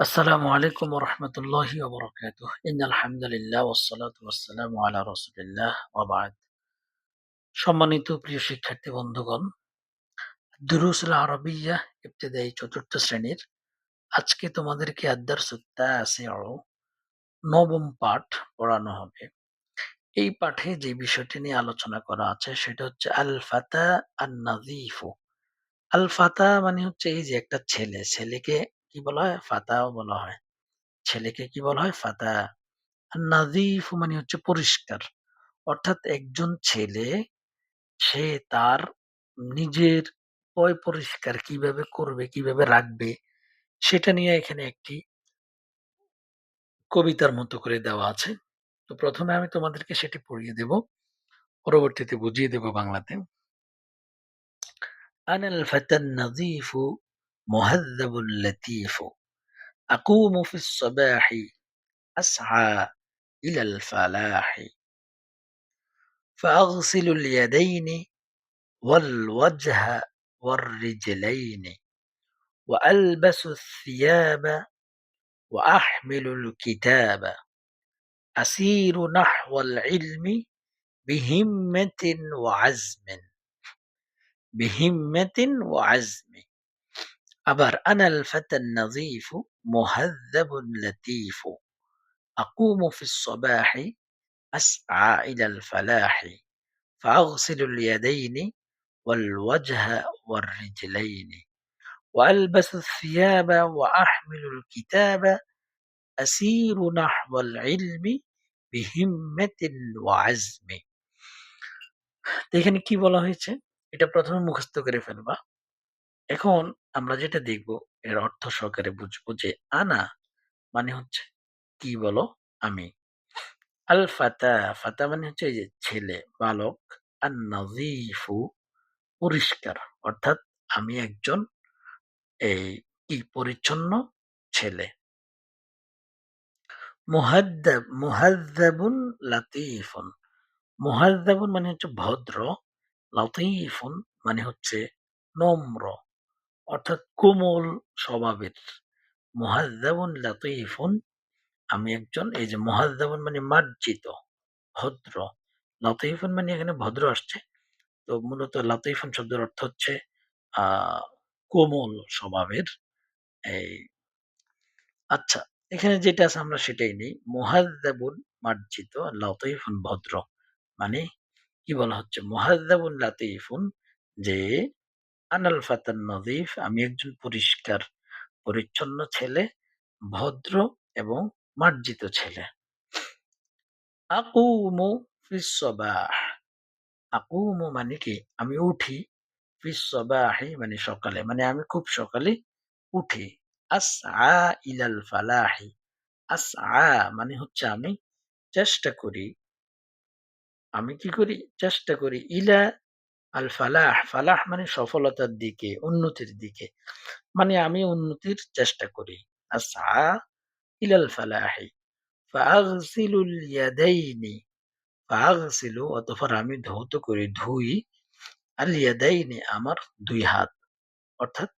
আসসালামু আলাইকুম রহমতুল্লাহি ওবরাকাতুহ ইন্নাল হামদুলিল্লাহ ওয়াসসালাতু ওয়াসসালামু আলা রাসূলিল্লাহ ওয়া সম্মানিত প্রিয় শিক্ষার্থী বন্ধুগণ, দুরুসুল আরবিয়া ইবতেদায়ী চতুর্থ শ্রেণির আজকে তোমাদেরকে আদ-দারসুত তাসিউ নবম পাঠ পড়ানো হবে। এই পাঠে যে বিষয়টি নিয়ে আলোচনা করা আছে সেটা হচ্ছে আল ফাতা আন নাযীফু আল ফাতা মানে হচ্ছে এই যে একটা ছেলে, ছেলেকে কি বলা হয়? ফাতাও বলা হয়। ছেলেকে কি বলা হয়? ফাতা নাজিফ মানে হচ্ছে পরিষ্কার। অর্থাৎ একজন ছেলে, সে তার নিজের পয় পরিষ্কার কীভাবে করবে, কীভাবে রাখবে, সেটা নিয়ে এখানে একটি কবিতার মতো করে দেওয়া আছে। তো প্রথমে আমি তোমাদেরকে সেটি পড়িয়ে দেব। পরবর্তীতে বুঝিয়ে দেব বাংলাতে। আনাল ফাতান নাজিফু مهذب اللطيف. أقوم في الصباح أسعى إلى الفلاح. فأغسل اليدين والوجه والرجلين وألبس الثياب وأحمل الكتاب. أسير نحو العلم بهمة وعزم. بهمة وعزم. أبر أنا الفتى النظيف مهذب لطيف أقوم في الصباح أسعى إلى الفلاح فأغسل اليدين والوجه والرجلين وألبس الثياب وأحمل الكتاب أسير نحو العلم بهمة وعزم তো এখানে কি বলা হয়েছে এটা প্রথমে মুখস্থ করে ফেলবা এখন আমরা যেটা দেখব, এর অর্থ সহকারে বুঝব যে আনা মানে হচ্ছে, কি বলো আমি? আল ফাতা ফাতা মানে হচ্ছে এই যে ছেলে, বালক পরিষ্কার। অর্থাৎ আমি একজন এই কি পরিচ্ছন্ন ছেলে। মুহাদ্দাব, মুহাদ্দাবুন লাতিফুন। মুহাদ্দাবুন মানে হচ্ছে ভদ্র, লাতিফুন মানে হচ্ছে নম্র। অর্থাৎ কোমল স্বভাবের। মুহাদ্দাবুন লাতিফুন, আমি একজন, এই যে মুহাদ্দাবুন মানে মার্জিত, ভদ্র। লতিফুন মানে এখানে ভদ্র আসছে। তো মূলত লাতিফুন শব্দের অর্থ হচ্ছে কোমল স্বভাবের, এই আচ্ছা এখানে যেটা আছে আমরা সেটাই নেই। মুহাদ্দাবুন মার্জিত, লতিফুন ভদ্র। মানে কি বলা হচ্ছে? মুহাদ্দাবুন লাতিফুন যে আনাল ফাতান নজিফ আমি একজন পরিষ্কার, পরিচ্ছন্ন ছেলে, ভদ্র এবং মার্জিত ছেলে। আকুমু ফিস সবাহ। আকুমু মানে কি? আমি উঠি ফিস সবাহি মানে সকালে মানে আমি খুব সকালে উঠি। আসআ ইলাল ফালাহি। আসআ মানে হচ্ছে আমি চেষ্টা করি, আমি কি করি? চেষ্টা করি ইলা আল ফালাহ ফালাহ মানে সফলতার দিকে, উন্নতির দিকে। মানে আমি উন্নতির চেষ্টা করি। আসআ ইলাল ফালাহি ফাগসিলুল ইয়াদাইনি ফাগসিলু অতঃপর আমি ধৌত করি ধুই আল ইয়াদাইনি আমার দুই হাত। অর্থাৎ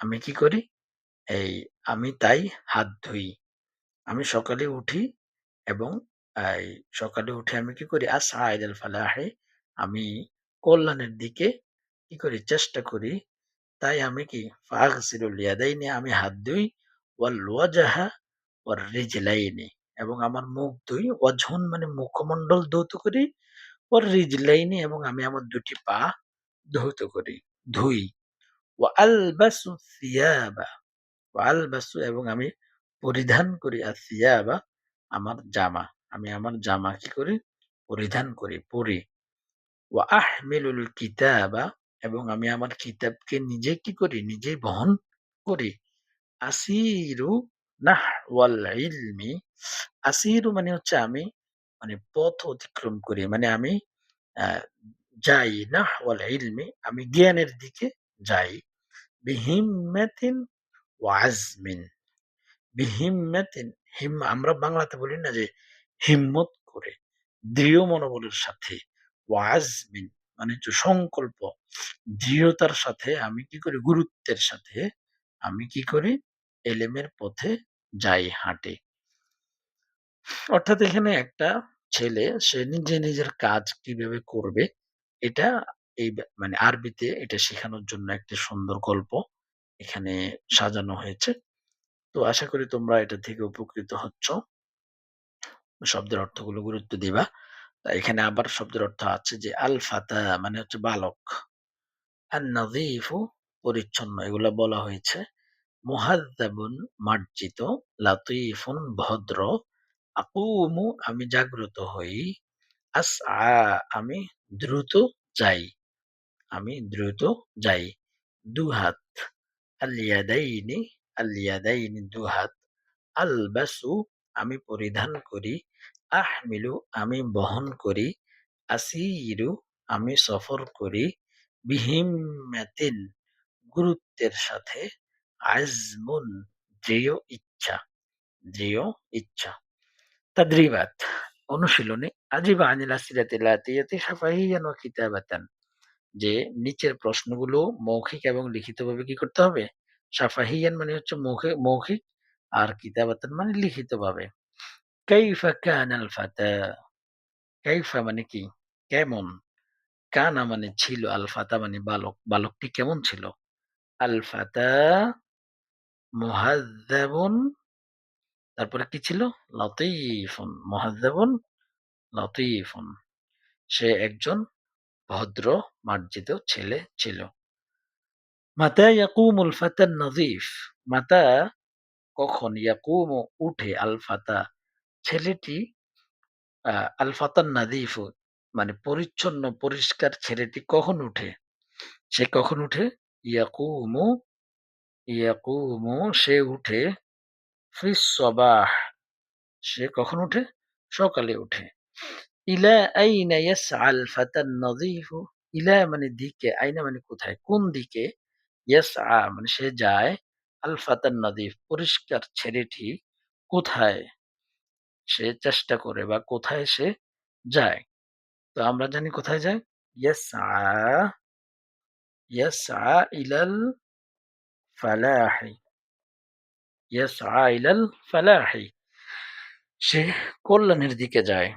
আমি কি করি? এই আমি তাই হাত ধুই। আমি সকালে উঠি এবং সকালে উঠে আমি কি করি? আসা ইলাল ফালাহে আমি কল্যাণের দিকে কি করি? চেষ্টা করি। তাই আমি কি? ফাগসিলুল ইয়াদাইনি, আমি হাত ধুই, ওয়াল ওয়াজাহা ওয়ার রিজলাইনি। এবং আমার মুখ ধুই ওয়াজহুন মানে মুখমণ্ডল ধৌত করি, ওয়ার রিজলাইনি এবং আমি আমার দুটি পা ধৌত করি, ধুই। ওয়া আলবাসু সিয়াবা, ওয়া আলবাসু এবং আমি পরিধান করি, আর সিয়াবা আমার জামা। আমি আমার জামা কি করি? পরিধান করি, পরি। কিতাবা, এবং আমি আমার কিতাবকে নিজে কি করি? নিজেই বহন করি। আসিরু নাহওয়াল ইলমি। আসিরু মানে হচ্ছে আমি মানে পথ অতিক্রম করি। মানে আমি যাই। নাহওয়াল ইলমি, আমি জ্ঞানের দিকে যাই। বিহিম্মাতিন ওয়া আজমিন। বিহিম্মাতিন হিম, আমরা বাংলাতে বলি না যে হিম্মত করে, দৃঢ় মনোবলের সাথে। ওয়াজমিন মানে হচ্ছে সংকল্প দৃঢ়তার সাথে আমি কি করি গুরুত্বের সাথে আমি কি করি এলেমের পথে যায় হাঁটে। অর্থাৎ এখানে একটা ছেলে, সে নিজে নিজের কাজ কীভাবে করবে, এটা এই মানে আরবিতে এটা শেখানোর জন্য একটি সুন্দর গল্প এখানে সাজানো হয়েছে। তো আশা করি তোমরা এটা থেকে উপকৃত হচ্ছ। শব্দের অর্থগুলো গুরুত্ব দিবা। এখানে আবার শব্দের অর্থ আছে যে আল ফাতা মানে হচ্ছে বালক। আন-নাযীফু পরিচ্ছন্ন এগুলা বলা হয়েছে। মুহাদ্দাবুন মার্জিত, লাতীফুন ভদ্র, আকুমু আমি জাগ্রত হই, আসআ আমি দ্রুত যাই, আমি দ্রুত যাই। দুহাত আল-ইয়াদাইনি আল-ইয়াদাইনি দুহাত, আলবাসু আমি পরিধান করি, আহমিলু আমি বহন করি, আসিরু আমি সফর করি, বিহিম্মাতিন গুরুত্বের সাথে, আজমুন দৃঢ় ইচ্ছা, দৃঢ় ইচ্ছা। তাদরিবাত অনুশীলনী আজিবা আনিল শাফাহিয়ান ওয়া কিতাবাতান যে নিচের প্রশ্নগুলো মৌখিক এবং লিখিতভাবে কি করতে হবে? শাফাহিয়ান মানে হচ্ছে মৌখে- মৌখিক আর কিতাবাতান মানে লিখিতভাবে। কাইফা কানাল ফাতা কাইফা মানে কি? কেমন? কানা মানে ছিল, আল ফাতা মানে বালক। বালকটি কেমন ছিল? আল ফাতা মুহাদ্দাবুন তারপরে কি ছিল? লতীফুন মুহাদ্দাবুন লতীফুন সে একজন ভদ্র মার্জিত ছেলে ছিল। মাতা ইয়াকুমুল ফাতান নাযীফ মাতা কখন ইয়াকুমু উঠে আল ফাতা ছেলেটি আ আল ফাতান মানে পরিচ্ছন্ন পরিষ্কার ছেলেটি কখন উঠে? সে কখন উঠে? ইয়াকুমু ইয়াকুমু সে উঠে ফিস সবাহ সে কখন উঠে? সকালে উঠে। ইলা আইনা ইয়াসআল ফাতান নাযীফু ইলা মানে দিকে, আইনা মানে কোথায়? কোন দিকে? ইয়াসআ মানে সে যায়। আল ফাতান পরিষ্কার ছেলেটি কোথায়? সে চেষ্টা করে বা কোথায় সে যায়? তো আমরা জানি কোথায় যায়? ইয়াসআ ইলাল ফালাহি ইলাল ফালাহি সে কল্যাণের দিকে যায়।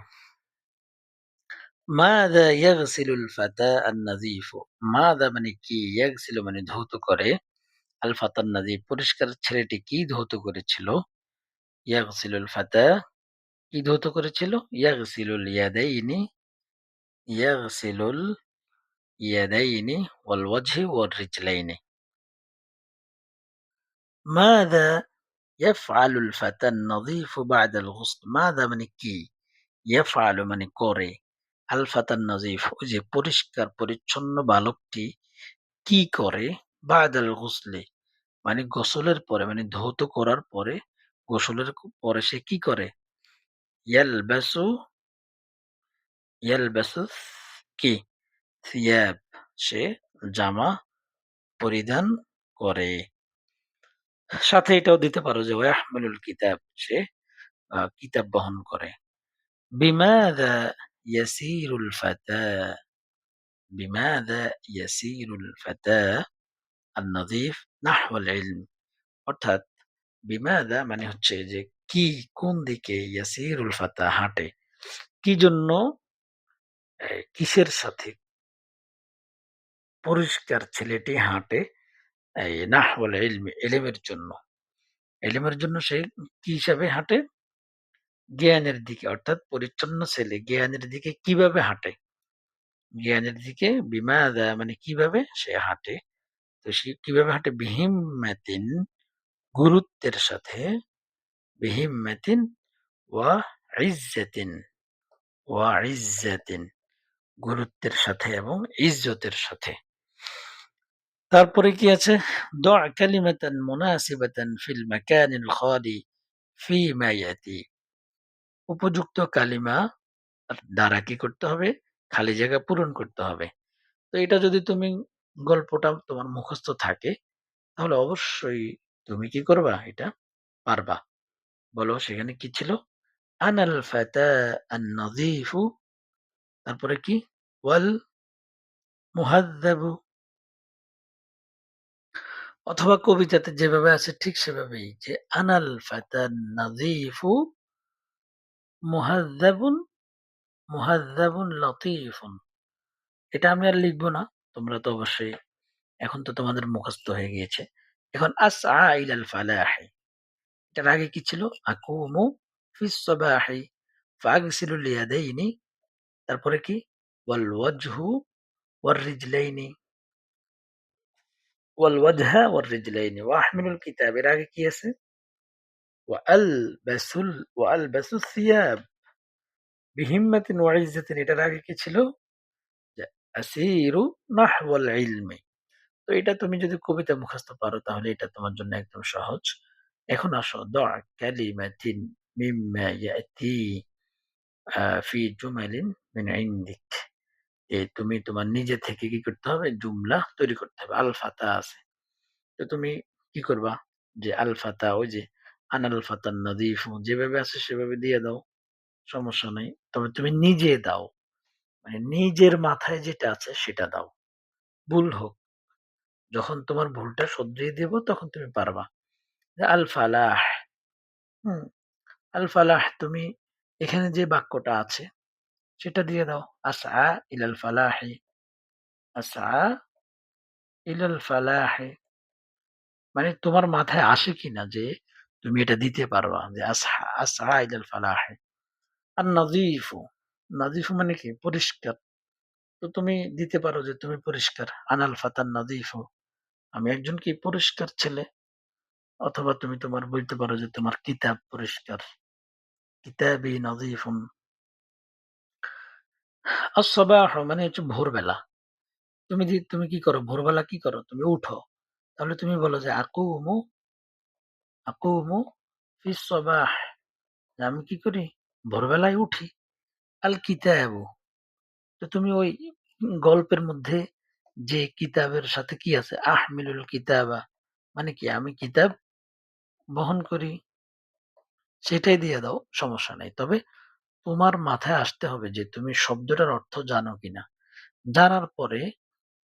ফাতা মানে কি? মানে ধৌত করে। আল নাযীফ পরিষ্কার ছেলেটি কি ধৌত করেছিল? ইয়াগসিলুল ফাতা কি ধৌত করেছিল? ইয়াগসিলুল ইয়াদাইনি ইয়াগসিলুল ইয়াদাইনি ওয়াল ওয়াজহি ওয়ার রিজলাইনি মাযা ইয়াফআলুল ফাতান নাযীফু বা'দাল গুসল মাযা মানে করে। আল ফাতান নাযীফ ওই যে পরিষ্কার পরিচ্ছন্ন বালকটি কি করে? বা'দাল গুসলি মানে গোসলের পরে মানে ধৌত করার পরে গোসলের পরে সে কি করে? ইয়ালবাসু ইয়ালবাসু কি? থিয়াব সে জামা পরিধান করে। সাথে এটাও দিতে পারো যে ওয়াহমিলুল কিতাব সে কিতাব বহন করে। বিমাযা ইয়াসিরুল ফাতা বিমাযা ইয়াসিরুল ফাতা আন-নাযীফ নাহওয়াল ইলম অর্থাৎ বিমাযা মানে হচ্ছে যে কি, কোন দিকে ইয়াসিরুল ফাতা হাঁটে? কি জন্য? কিসের সাথে? পরিষ্কার ছেলেটি হাঁটে এই বলে ইলমের জন্য। এলেমের জন্য সে কি হিসাবে হাঁটে? জ্ঞানের দিকে, অর্থাৎ পরিচ্ছন্ন ছেলে জ্ঞানের দিকে কীভাবে হাঁটে? জ্ঞানের দিকে বিমাযা মানে কীভাবে সে হাঁটে? তো সে কীভাবে হাঁটে? বিহিম্মাতিন গুরুত্বের সাথে বিহিম্মাতিন ওয়া ইজ্জাতিন ওয়া ইজ্জাতিন গুরুত্বের সাথে এবং ইজ্জতের সাথে। তারপরে কি আছে? দع কালিমাতান মুনাসিবাতান ফিল মাকানিল খালি ফিমা ইয়াতি উপযুক্ত কালিমা দ্বারা কি করতে হবে? খালি জায়গা পূরণ করতে হবে। তো এটা যদি তুমি গল্পটা তোমার মুখস্থ থাকে, তাহলে অবশ্যই তুমি কি করবা? এটা পারবা। বলো, সেখানে কি ছিল? আনাল ফাতা তারপরে কি? ওয়াল মুহাদ্দাবু অথবা কবিতাতে যেভাবে আছে ঠিক সেভাবেই যে আনাল ফাতান নাযীফু মুহাযযাবুন মুহাযযাবুন লতীফুন। এটা আমি আর লিখব না। তোমরা তো অবশ্যই এখন তো তোমাদের মুখস্থ হয়ে গিয়েছে। এখন আসআ ইলাল ফালাহি। এটার আগে কি ছিল? আকুমু ফিস সাবাহি ফাগসিলুল তারপরে কি? ওয়াল ওয়াজহু ওয়ার রিজলাইনি ওয়াল ওয়াজহা ওয়ার রিজলাইনি ওয়া আহমিলুল কিতাব এর আগে কি আছে? ওয়া আলবাসুল ওয়া আলবাসুস সিয়াব বিহিম্মাতিন ওয়া ইজ্জাতিন এটার আগে কি ছিল? আসিরু নাহওয়াল ইলমি। তো এটা তুমি যদি কবিতা মুখস্থ পারো তাহলে এটা তোমার জন্য একদম সহজ। এখন আসো দা কালিমাতিন মিম্মা ইয়াতি ফি জুমালিন মিন ইনদিক। যে তুমি তোমার নিজে থেকে কি করতে হবে? জুমলা তৈরি করতে হবে। আলফাতা আছে। তো তুমি কি করবা? যে আলফাতা, ওই যে আনাল ফাতান নাযীফু, যেভাবে আছে সেভাবে দিয়ে দাও। সমস্যা নাই। তবে তুমি নিজে দাও। মানে নিজের মাথায় যেটা আছে সেটা দাও। ভুল হোক। যখন তোমার ভুলটা শুধরিয়ে দেব তখন তুমি পারবা। যে আল ফালাহ হুম, আল ফালাহ তুমি এখানে যে বাক্যটা আছে সেটা দিয়ে দাও। আসআ ইলাল ফালাহি আসআ ইলাল ফালাহি মানে তোমার মাথায় আসে কিনা যে তুমি এটা দিতে পারবা যে আসা আসআ ইলাল ফালাহি আর নাযীফু নাযীফু মানে কি? পরিষ্কার। তো তুমি দিতে পারো যে তুমি পরিষ্কার। আনাল ফাতান নাযীফু আমি একজন কি পরিষ্কার ছেলে? অথবা তুমি তোমার বলতে পারো যে তোমার কিতাব পরিষ্কার কিতাবি নাযীফুন আস-সাবাহ মানে হচ্ছে ভোরবেলা। তুমি তুমি কি করো? ভোরবেলা কি করো? তুমি উঠো। তাহলে তুমি বলো যে আকুমু আকুমু ফিস সাবাহ আমি কি করি? ভোরবেলায় উঠি। আল কিতাবু তো তুমি ওই গল্পের মধ্যে যে কিতাবের সাথে কি আছে? আহমিলুল কিতাবা মানে কি আমি কিতাব বহন করি। সেটাই দিয়ে দাও, সমস্যা নাই। তবে তোমার মাথায় আসতে হবে যে তুমি শব্দটার অর্থ জানো কিনা। জানার পরে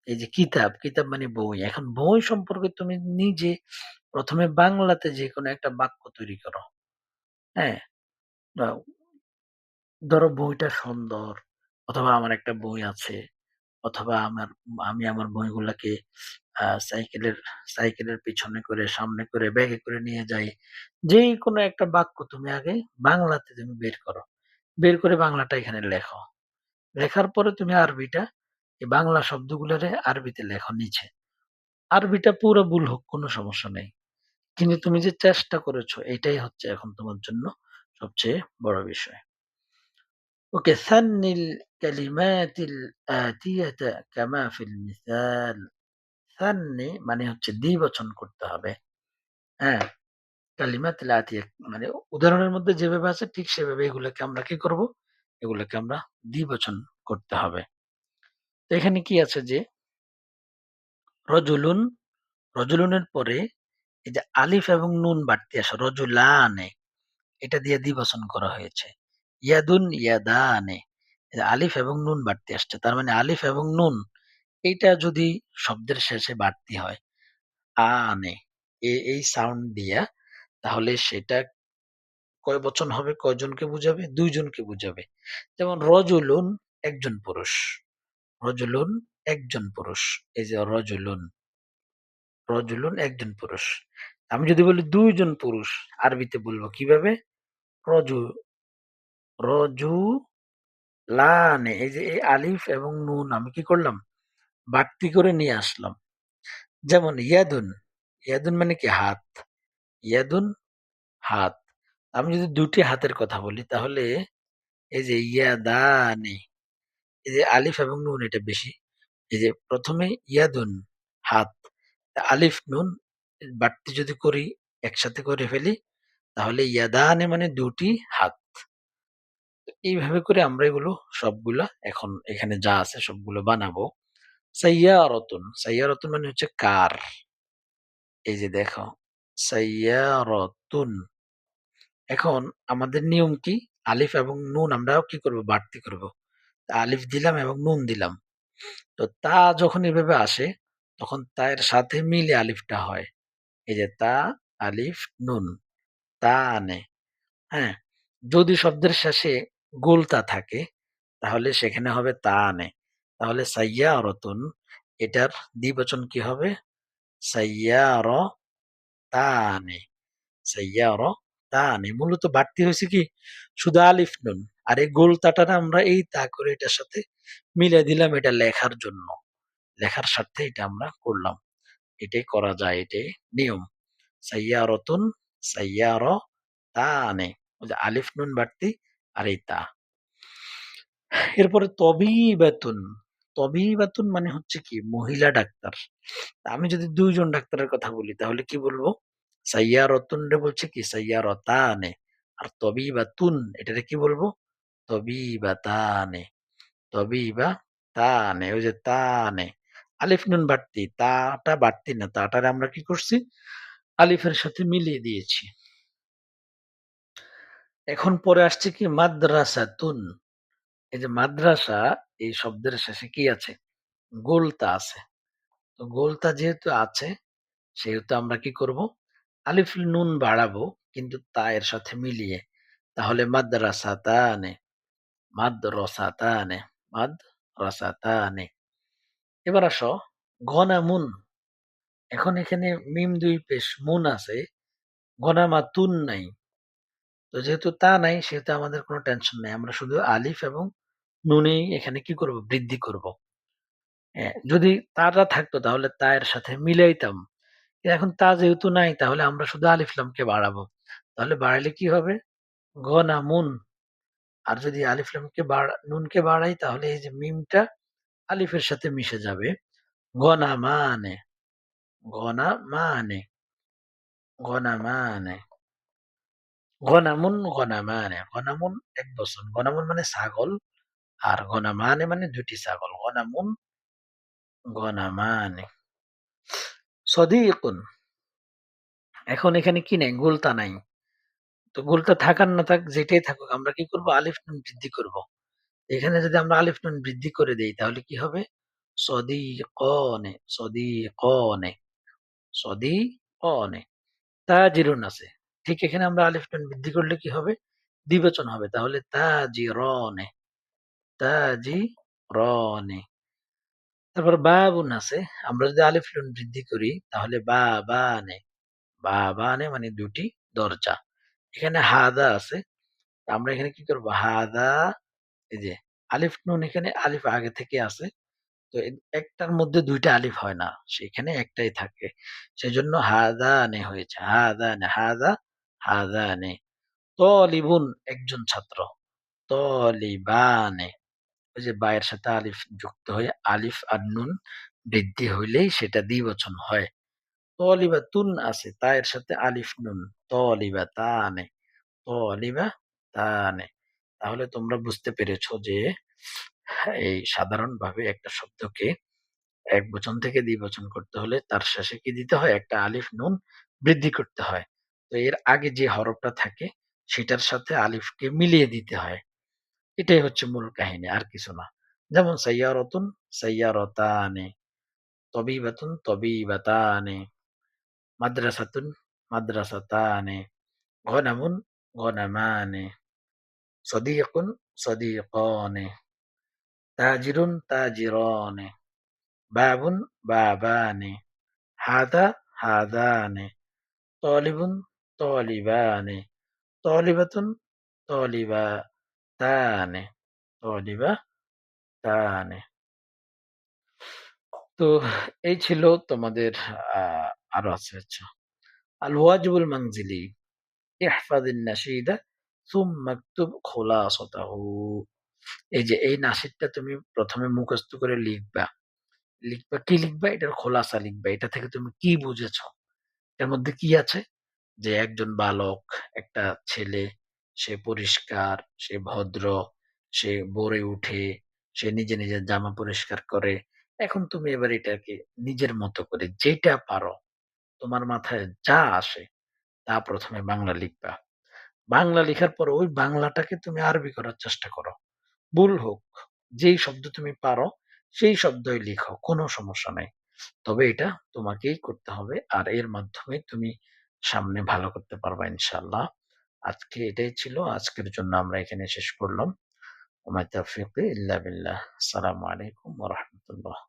এই যে কিতাব, কিতাব মানে বই। এখন বই সম্পর্কে তুমি নিজে ১ম এ বাংলাতে যেকোনো একটা বাক্য তৈরি করো। হ্যাঁ? ধরো বইটা সুন্দর অথবা আমার একটা বই আছে অথবা আমার আমি আমার বইগুলাকে সাইকেলের সাইকেলের পিছনে করে, সামনে করে, ব্যাগে করে নিয়ে যাই। যেকোনো একটা বাক্য তুমি আগে বাংলাতে তুমি বের করো। বের করে বাংলাটা এখানে লেখো। লেখার পরে তুমি আরবিটা এই বাংলা শব্দগুলারে আরবিতে লেখো নিচে। আরবিটা পুরো ভুল হোক কোনো সমস্যা নেই। কিন্তু তুমি যে চেষ্টা করেছ এটাই হচ্ছে এখন তোমার জন্য সবচেয়ে বড় বিষয়। ওকে সান্নিল কালিমাতিল আতিয়াতা কামা ফিল মিসাল। মানে হচ্ছে দ্বিবচন করতে হবে। হ্যাঁ? কালিমাতিল আতিয়া মানে উদাহরণের মধ্যে যেভাবে আছে ঠিক সেভাবে এগুলোকে আমরা কি করব? এগুলোকে আমরা দ্বিবচন করতে হবে। তো এখানে কি আছে যে রজুলুন, রজুলুনের পরে এই যে আলিফ এবং নুন বাড়তি আসে রজুলানে এটা দিয়ে দ্বিবচন করা হয়েছে। ইয়াদুন ইয়াদানে আলিফ এবং নুন বাড়তি আসছে। তার মানে আলিফ এবং নুন এইটা যদি শব্দের শেষে বাড়তি হয় আ আনে এ এই সাউন্ড দিয়া তাহলে সেটা কয় বচন হবে? কয়জনকে বুঝাবে? ২ জনকে বুঝাবে। যেমন রজুলুন একজন পুরুষ। রজুলুন একজন পুরুষ। এই যে রজুলুন, রজুলুন একজন পুরুষ। আমি যদি বলি দুইজন পুরুষ আরবিতে বলব কীভাবে? রজু রজুলানে এই যে আলিফ এবং নুন আমি কি করলাম? বাড়তি করে নিয়ে আসলাম। যেমন ইয়াদুন, ইয়াদুন মানে কি হাত। ইয়াদুন হাত। আমি যদি দুটি হাতের কথা বলি তাহলে এই যে ইয়াদানি এই যে আলিফ এবং নুন এটা বেশি। এই যে প্রথমে ইয়াদুন হাত। আলিফ নুন বাড়তি যদি করি একসাথে করে ফেলি তাহলে ইয়াদানে মানে দুটি হাত। এইভাবে করে আমরা এগুলো সবগুলা এখন এখানে যা আছে সবগুলো বানাবো। সাইয়ারাতুন, সাইয়ারাতুন মানে হচ্ছে কার। এই যে দেখো সাইয়ারতুন এখন আমাদের নিয়ম কি? আলিফ এবং নুন আমরা কি করব? বাড়তি করব। আলিফ দিলাম এবং নুন দিলাম। তো তা যখন এভাবে আসে তখন তায়ের সাথে মিলে আলিফটা হয় এই যে তা আলিফ নুন তা আনে হ্যাঁ যদি শব্দের শেষে গোলতা থাকে তাহলে সেখানে হবে তা আনে তাহলে সাইয়া অরতুন এটার দ্বিবচন কি হবে? সাইয়া অর তা আনে সাইয়া অর তা আনে মূলত বাড়তি হয়েছে কি? শুধু নুন আর এই গোলতাটা আমরা এই তা করে এটার সাথে মিলে দিলাম এটা লেখার জন্য। লেখার স্বার্থে এটা আমরা করলাম। এটাই করা যায়, এটাই নিয়ম। সাইয়ারতুন সাইয়ার তা আনে ওই যে আলিফ নুন বাড়তি আর এই তা। এরপরে তবি বেতন বাতুন মানে হচ্ছে কি? মহিলা ডাক্তার। আমি যদি দুইজন ডাক্তারের কথা বলি, তাহলে কি বলব? সাইয়া রতুন রে বলছে কি? সাইয়া আনে আর তবি বাতুন এটারে কি বলব? তবি বা তা আনে তবি বা তা আনে ওই যে তা আনে আলিফ নুন বাড়তি। তাটা বাড়তি না, তাটারে আমরা কি করছি? আলিফের সাথে মিলিয়ে দিয়েছি। এখন পরে আসছে কি? মাদ্রাসা তুন এই যে মাদ্রাসা এই শব্দের শেষে কি আছে? গোলতা আছে। তো গোলতা যেহেতু আছে, সেহেতু আমরা কি করব? আলিফ নুন বাড়াবো, কিন্তু তা এর সাথে মিলিয়ে। তাহলে মাদ্রাসা তা আনে মাদ্রসা তা আনে মাদ্রাসাতানে মাদ্রাসাতানে মাদ্রাসাতানে। এবার আসো, ঘনামুন। এখন এখানে মিম দুই পেশ, মুন আছে। ঘনামা তুন নাই। তো যেহেতু তা নাই, সেহেতু আমাদের কোনো টেনশন নাই। আমরা শুধু আলিফ এবং নুনেই এখানে কি করব? বৃদ্ধি করব। যদি তাটা থাকতো তাহলে তা এর সাথে মিলাইতাম। এখন তা যেহেতু নাই, তাহলে আমরা শুধু আলিফ লামকে বাড়াবো। তাহলে বাড়ালে কি হবে? ঘনামুন আর যদি আলিফ লামকে বাড়া, নুনকে বাড়াই, তাহলে এই যে মিমটা আলিফের সাথে মিশে যাবে। গনা মানে। গনা মানে। গনা মানে। গনামুন গনামানে গনামুন এক বছর গনামুন মানে ছাগল। আর গনামানে মানে দুটি ছাগল গনামুন গনামানে সদিকুন। এখন এখানে কি নাই? গোলতা নাই। তো গোলতা থাকার না থাক, যেটাই থাকুক, আমরা কি করব? আলিফ নুন বৃদ্ধি করব। এখানে যদি আমরা আলিফ নুন বৃদ্ধি করে দেই, তাহলে কি হবে? সদিকনে সদিকনে সদিকনে। তাজিরুন আছে। ঠিক এখানে আমরা আলিফ নুন বৃদ্ধি করলে কি হবে? দ্বিবচন হবে। তাহলে তা তাজিরনে। তাজিরনে তারপর বাবুন আছে, আমরা যদি আলিফ নুন বৃদ্ধি করি, তাহলে বা বানে বা বানে মানে দুটি দরজা। এখানে হাদা আছে আমরা এখানে কি করব? হাদা, এই যে আলিফ নুন এখানে আলিফ আগে থেকে আছে, তো একটার মধ্যে দুইটা আলিফ হয় না, সেখানে একটাই থাকে। সেজন্য হাদা নে হয়েছে হাদা নে হাদা হাদা নে তলিবুন একজন ছাত্র, তলিবানে। ওই যে বায়ের সাথে আলিফ যুক্ত হয়ে আলিফ আর নুন বৃদ্ধি হইলেই সেটা দ্বিবচন হয়। তলিবা তুন আছে, তায়ের সাথে আলিফ নুন। তলিবা তানে তলিবা তানে তাহলে তোমরা বুঝতে পেরেছ যে এই সাধারণভাবে একটা শব্দকে এক বচন থেকে দ্বিবচন করতে হলে তার শেষে কি দিতে হয়? একটা আলিফ নুন বৃদ্ধি করতে হয়। তো এর আগে যে হরফটা থাকে, সেটার সাথে আলিফকে মিলিয়ে দিতে হয়। এটাই হচ্ছে মূল কাহিনী আর কিছু না যেমন সাইয়ারতুন সাইয়ারতানে তবিবাতুন তবিবাতানে মাদ্রাসাতুন মাদ্রাসাতানে গনামুন গনামানে সদিকুন সদিকানে তাজিরুন তাজিরানে বাবুন বাবানে হাদা হাদানে طالبٌ طالبان طالبةٌ তানে O, di ba? তো এই ছিল তোমাদের আরও আছে আচ্ছা আল ওয়াজিবুল মানজিলি ইহফাদিন নাশিদা সুম اكتب خلاصته এই যে এই নাসিদটা তুমি প্রথমে মুখস্থ করে লিখবা। লিখবা কি লিখবা? এটার খোলাসা লিখবা। এটা থেকে তুমি কি বুঝেছ? এর মধ্যে কি আছে? যে একজন বালক একটা ছেলে সে পরিষ্কার, সে ভদ্র, সে ভোরে উঠে, সে নিজে নিজের জামা পরিষ্কার করে এখন তুমি এবার এটাকে নিজের মতো করে যেটা পারো, তোমার মাথায় যা আসে তা প্রথমে বাংলা লিখবা বাংলা লেখার পর ওই বাংলাটাকে তুমি আরবি করার চেষ্টা করো ভুল হোক, যেই শব্দ তুমি পারো, সেই শব্দই লিখো, কোনো সমস্যা নাই তবে এটা তোমাকেই করতে হবে। আর এর মাধ্যমে তুমি সামনে ভালো করতে পারবা ইনশাআল্লাহ। আজকে এটাই ছিল। আজকের জন্য আমরা এখানে শেষ করলাম। ওমা তাফিক ইল্লা বিল্লাহ। আসসালামু আলাইকুম ওয়া রাহমাতুল্লাহ।